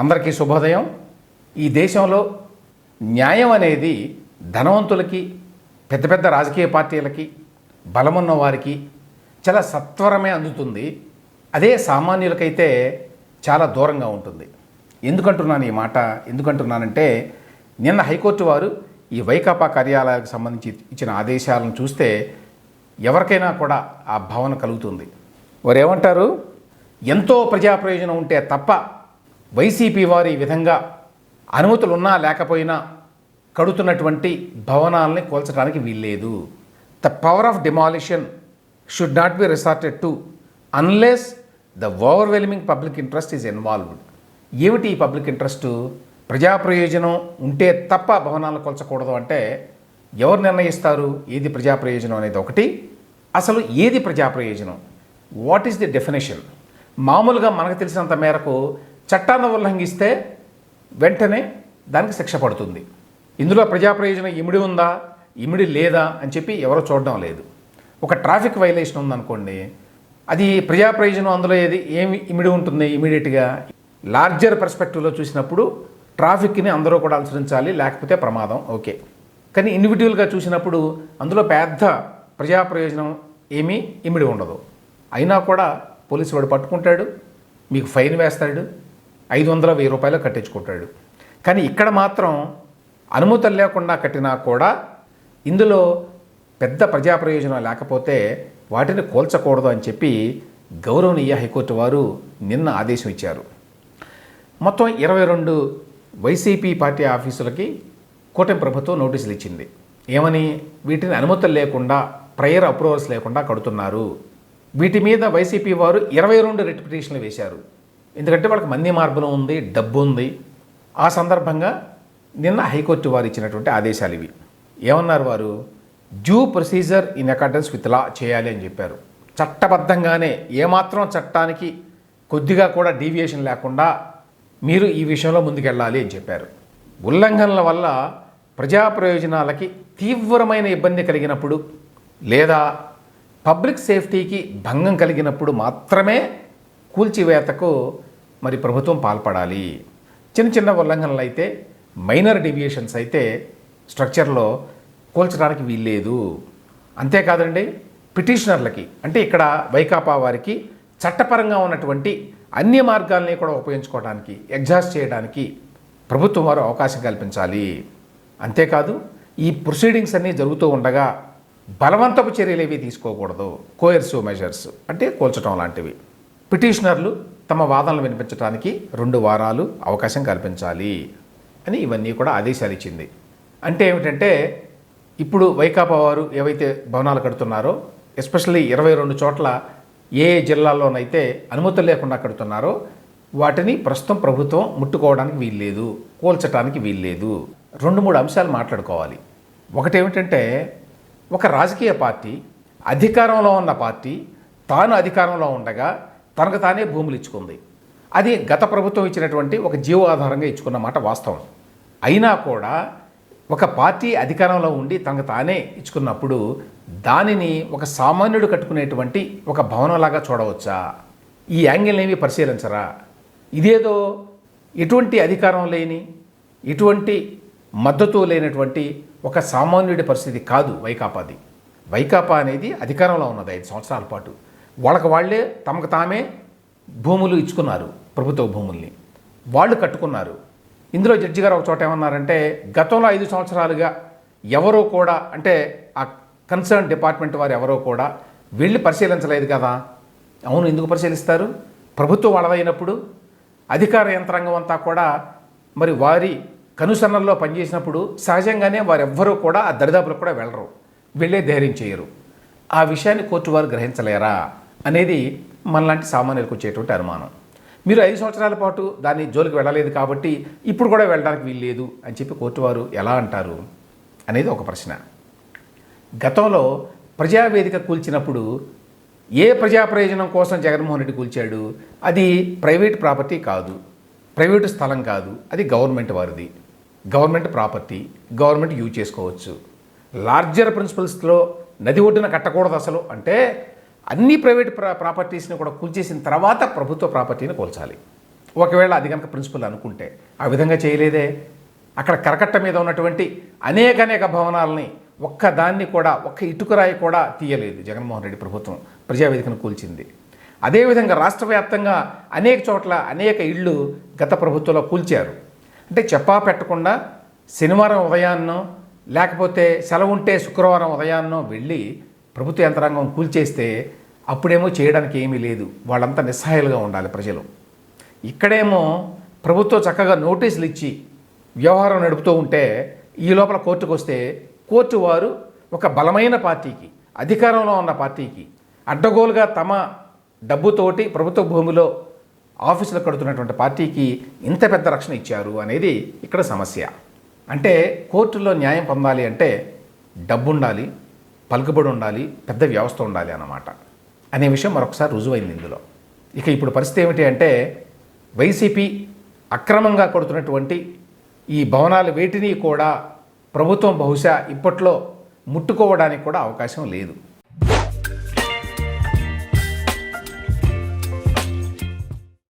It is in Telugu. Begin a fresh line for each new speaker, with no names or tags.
అందరికీ శుభోదయం. ఈ దేశంలో న్యాయం అనేది ధనవంతులకి పెద్ద పెద్ద రాజకీయ పార్టీలకి బలమున్న వారికి చాలా సత్వరమే అందుతుంది. అదే సామాన్యులకైతే చాలా దూరంగా ఉంటుంది. ఎందుకంటున్నాను ఈ మాట? ఎందుకంటున్నానంటే నిన్న హైకోర్టు వారు ఈ వైకాపా కార్యాలయాలకు సంబంధించి ఇచ్చిన ఆదేశాలను చూస్తే ఎవరికైనా కూడా ఆ భావన కలుగుతుంది. వారు ఏమంటారు ఎంతో ప్రజా ప్రయోజనం ఉంటే తప్ప వైసీపీ వారు ఈ విధంగా అనుమతులు ఉన్నా లేకపోయినా కడుతున్నటువంటి భవనాలని కూల్చడానికి వీల్లేదు. The power of demolition should not be resorted to unless the overwhelming public interest is involved ఏమిటి ఈ పబ్లిక్ ఇంట్రెస్ట్ ప్రజా ప్రయోజనం ఉంటే తప్ప భవనాలను కొలచకూడదు అంటే ఎవరు నిర్ణయిస్తారు? ఏది ప్రజా ప్రయోజనం అనేది ఒకటి. అసలు ఏది ప్రజా ప్రయోజనం? వాట్ ఈస్ ది డెఫినేషన్ మామూలుగా మనకు తెలిసినంత మేరకు చట్టాన్ని ఉల్లంఘిస్తే వెంటనే దానికి శిక్ష పడుతుంది. ఇందులో ప్రజా ప్రయోజనం ఇమిడి ఉందా ఇమిడి లేదా అని చెప్పి ఎవరో చూడడం లేదు. ఒక ట్రాఫిక్ వైలేషన్ ఉందనుకోండి అది ప్రజా ప్రయోజనం అందులో ఏది ఏమి ఇమిడి ఉంటుంది ఇమీడియట్గా? లార్జర్ పర్స్పెక్టివ్లో చూసినప్పుడు ట్రాఫిక్ని అందరూ కూడా అనుసరించాలి లేకపోతే ప్రమాదం ఓకే. కానీ ఇండివిజువల్గా చూసినప్పుడు అందులో పెద్ద ప్రజా ప్రయోజనం ఏమీ ఇమిడి ఉండదు. అయినా కూడా పోలీసు వాడు పట్టుకుంటాడు మీకు ఫైన్ వేస్తాడు ఐదు వందల వెయ్యి రూపాయలు కట్టించుకుంటాడు. కానీ ఇక్కడ మాత్రం అనుమతులు లేకుండా కట్టినా కూడా ఇందులో పెద్ద ప్రజా ప్రయోజనం లేకపోతే వాటిని కోల్చకూడదు అని చెప్పి గౌరవనీయ హైకోర్టు వారు నిన్న ఆదేశం ఇచ్చారు. మొత్తం ఇరవై రెండు వైసీపీ పార్టీ ఆఫీసులకి కూటమి ప్రభుత్వం నోటీసులు ఇచ్చింది. ఏమని? వీటిని అనుమతులు లేకుండా ప్రయర్ అప్రూవల్స్ లేకుండా కడుతున్నారు. వీటి మీద వైసీపీ వారు ఇరవై రెండు రిట్ పిటిషన్లు వేశారు. ఎందుకంటే వాళ్ళకి మంది మార్పులు ఉంది డబ్బు ఉంది. ఆ సందర్భంగా నిన్న హైకోర్టు వారు ఇచ్చినటువంటి ఆదేశాలు ఇవి. ఏమన్నారు వారు? Due procedure in accordance with law చేయాలి అని చెప్పారు. చట్టబద్ధంగానే ఏమాత్రం చట్టానికి కొద్దిగా కూడా డీవియేషన్ లేకుండా మీరు ఈ విషయంలో ముందుకెళ్ళాలి అని చెప్పారు. ఉల్లంఘనల వల్ల ప్రజా ప్రయోజనాలకి తీవ్రమైన ఇబ్బంది కలిగినప్పుడు లేదా పబ్లిక్ సేఫ్టీకి భంగం కలిగినప్పుడు మాత్రమే కూల్చివేతకు మరి ప్రభుత్వం పాల్పడాలి. చిన్న చిన్న ఉల్లంఘనలు అయితే మైనర్ డివియేషన్స్ అయితే స్ట్రక్చర్లో కూల్చడానికి వీల్లేదు. అంతేకాదండి పిటిషనర్లకి అంటే ఇక్కడ వైకాపా వారికి చట్టపరంగా ఉన్నటువంటి అన్ని మార్గాల్ని కూడా ఉపయోగించుకోవడానికి ఎగ్జాస్ట్ చేయడానికి ప్రభుత్వం వారు అవకాశం కల్పించాలి. అంతేకాదు ఈ ప్రొసీడింగ్స్ అన్నీ జరుగుతూ ఉండగా బలవంతపు చర్యలు ఏవి తీసుకోకూడదు. కోయర్సివ్ మెజర్స్ అంటే కూల్చడం లాంటివి. పిటిషనర్లు తమ వాదనలు వినిపించడానికి రెండు వారాలు అవకాశం కల్పించాలి అని ఇవన్నీ కూడా ఆదేశాలు ఇచ్చింది. అంటే ఏమిటంటే ఇప్పుడు వైకాపా వారు ఏవైతే భవనాలు కడుతున్నారో ఎస్పెషల్లీ ఇరవై రెండు చోట్ల ఏ జిల్లాల్లోనైతే అనుమతులు లేకుండా కడుతున్నారో వాటిని ప్రస్తుతం ప్రభుత్వం ముట్టుకోవడానికి వీల్లేదు కూల్చడానికి వీల్లేదు. రెండు మూడు అంశాలు మాట్లాడుకోవాలి. ఒకటేమిటంటే ఒక రాజకీయ పార్టీ అధికారంలో ఉన్న పార్టీ తాను అధికారంలో ఉండగా తనకు తానే భూములు ఇచ్చుకుంది. అది గత ప్రభుత్వం ఇచ్చినటువంటి ఒక జీవ ఆధారంగా ఇచ్చుకున్నమాట వాస్తవం. అయినా కూడా ఒక పార్టీ అధికారంలో ఉండి తనకు తానే ఇచ్చుకున్నప్పుడు దానిని ఒక సామాన్యుడు కట్టుకునేటువంటి ఒక భవనంలాగా చూడవచ్చా? ఈ యాంగిల్ని ఏమి పరిశీలించరా? ఇదేదో ఎటువంటి అధికారం లేని ఎటువంటి మద్దతు లేనటువంటి ఒక సామాన్యుడి పరిస్థితి కాదు వైకాపాది. వైకాపా అనేది అధికారంలో ఉన్నది ఐదు సంవత్సరాల పాటు. వాళ్ళకి వాళ్ళే తమకు తామే భూములు ఇచ్చుకున్నారు ప్రభుత్వ భూముల్ని. వాళ్ళు కట్టుకున్నారు. ఇందులో జడ్జి గారు ఒక చోట ఏమన్నారంటే గతంలో ఐదు సంవత్సరాలుగా ఎవరో కూడా అంటే ఆ కన్సర్న్ డిపార్ట్మెంట్ వారు ఎవరో కూడా వెళ్ళి పరిశీలించలేదు కదా. అవును ఎందుకు పరిశీలిస్తారు? ప్రభుత్వం వాళ్ళదైనప్పుడు అధికార యంత్రాంగం అంతా కూడా మరి వారి కనుసన్నల్లో పనిచేసినప్పుడు సహజంగానే వారెవ్వరూ కూడా ఆ దరిదాపులకు కూడా వెళ్ళరు. వెళ్ళే ధైర్యం చేయరు. ఆ విషయాన్ని కోర్టు వారు గ్రహించలేరా? అనేది మనలాంటి సామాన్యులకు వచ్చేటువంటి అనుమానం. మీరు ఐదు సంవత్సరాల పాటు దాన్ని జోలికి వెళ్ళలేదు కాబట్టి ఇప్పుడు కూడా వెళ్ళడానికి వీల్లేదు అని చెప్పి కోర్టు వారు ఎలా అంటారు అనేది ఒక ప్రశ్న. గతంలో ప్రజావేదిక కూల్చినప్పుడు ఏ ప్రజా ప్రయోజనం కోసం జగన్మోహన్ రెడ్డి కూల్చాడు? అది ప్రైవేట్ ప్రాపర్టీ కాదు. ప్రైవేటు స్థలం కాదు. అది గవర్నమెంట్ వారిది. Government property. గవర్నమెంట్ యూజ్ చేసుకోవచ్చు. లార్జర్ ప్రిన్సిపల్స్లో నది ఒడ్డున కట్టకూడదు అసలు అంటే అన్ని ప్రైవేట్ ప్రా ప్రాపర్టీస్ని కూడా కూల్చేసిన తర్వాత ప్రభుత్వ ప్రాపర్టీని కూల్చాలి. ఒకవేళ అది కనుక ప్రిన్సిపల్ అనుకుంటే ఆ విధంగా చేయలేదే. అక్కడ కరకట్ట మీద ఉన్నటువంటి అనేక అనేక భవనాలని ఒక్క దాన్ని కూడా ఒక్క ఇటుకరాయి కూడా తీయలేదు జగన్మోహన్ రెడ్డి ప్రభుత్వం ప్రజావేదికను కూల్చింది. అదేవిధంగా రాష్ట్ర వ్యాప్తంగా అనేక చోట్ల అనేక ఇళ్ళు గత ప్రభుత్వంలో కూల్చారు. అంటే చెప్పా పెట్టకుండా శనివారం ఉదయాన్నో లేకపోతే సెలవుంటే శుక్రవారం ఉదయాన్నో వెళ్ళి ప్రభుత్వ యంత్రాంగం కూల్చేస్తే అప్పుడేమో చేయడానికి ఏమీ లేదు. వాళ్ళంతా నిస్సహాయాలుగా ఉండాలి ప్రజలు. ఇక్కడేమో ప్రభుత్వం చక్కగా నోటీసులు ఇచ్చి వ్యవహారం నడుపుతూ ఉంటే ఈ లోపల కోర్టుకు వస్తే కోర్టు వారు ఒక బలమైన పార్టీకి అధికారంలో ఉన్న పార్టీకి అడ్డగోలుగా తమ డబ్బుతోటి ప్రభుత్వ భూమిలో ఆఫీసులు కడుతున్నటువంటి పార్టీకి ఇంత పెద్ద రక్షణ ఇచ్చారు అనేది ఇక్కడ సమస్య. అంటే కోర్టులో న్యాయం పొందాలి అంటే డబ్బు ఉండాలి పలుకుబడి ఉండాలి పెద్ద వ్యవస్థ ఉండాలి అన్నమాట. అనే విషయం మరొకసారి రుజువైంది ఇందులో. ఇక ఇప్పుడు పరిస్థితి ఏమిటి అంటే వైసీపీ అక్రమంగా కొడుతున్నటువంటి ఈ భవనాలు వేటిని కూడా ప్రభుత్వం బహుశా ఇప్పట్లో ముట్టుకోవడానికి కూడా అవకాశం లేదు.